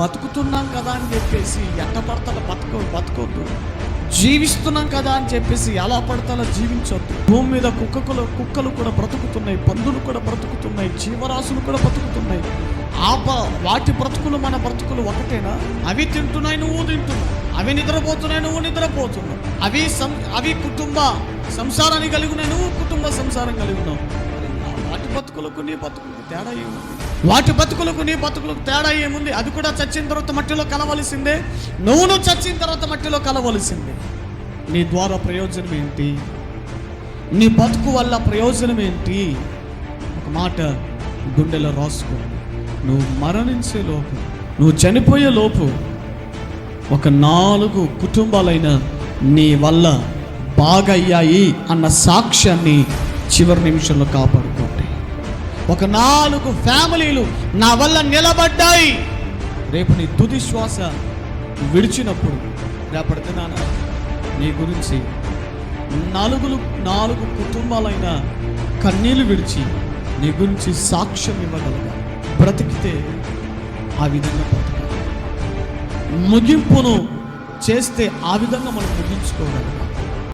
బతుకుతున్నాం కదా అని చెప్పేసి ఎట్ట పడతల బతుక బతుకోద్దు. జీవిస్తున్నాం కదా అని చెప్పేసి ఎలా పడతాలో జీవించొద్దు. భూమి మీద కుక్కలు కుక్కలు కూడా బ్రతుకుతున్నాయి పందులు కూడా బ్రతుకుతున్నాయి జీవరాశులు కూడా బ్రతుకుతున్నాయి. ఆ వాటి బ్రతుకులు మన బ్రతుకులు ఒకటేనా? అవి తింటున్నాయి నువ్వు తింటున్నావు. అవి నిద్రపోతున్నాయి నువ్వు నిద్రపోతున్నావు. అవి సం అవి కుటుంబ సంసారాన్ని కలిగి నువ్వు కుటుంబ సంసారం కలిగి బతుకులకు నీ బతుకులకు తేడా ఏముంది? వాటి బతుకులకు నీ బతుకులకు తేడా ఏముంది? అది కూడా చచ్చిన తర్వాత మట్టిలో కలవలసిందే. నువ్వును చచ్చిన తర్వాత మట్టిలో కలవలసిందే. నీ ద్వారా ప్రయోజనం ఏంటి? నీ బతుకు వల్ల ప్రయోజనం ఏంటి? ఒక మాట గుండెలో రాసుకో నువ్వు మరణించే లోపు నువ్వు చనిపోయే లోపు ఒక నాలుగు కుటుంబాలైన నీ వల్ల బాగయ్యాయి అన్న సాక్ష్యాన్ని చివరి నిమిషంలో కాపాడుకో. ఒక నాలుగు ఫ్యామిలీలు నా వల్ల నిలబడ్డాయి. రేపు నీ తుది శ్వాస విడిచినప్పుడు రేపటి దినాన నీ గురించి నలుగురు నాలుగు కుటుంబాలైన కన్నీళ్ళు విడిచి నీ గురించి సాక్ష్యం ఇవ్వగలగా. బ్రతికితే ఆ విధంగా బ్రతకాలి. ముగింపును చేస్తే ఆ విధంగా మనం ముగించుకోగలగాలి.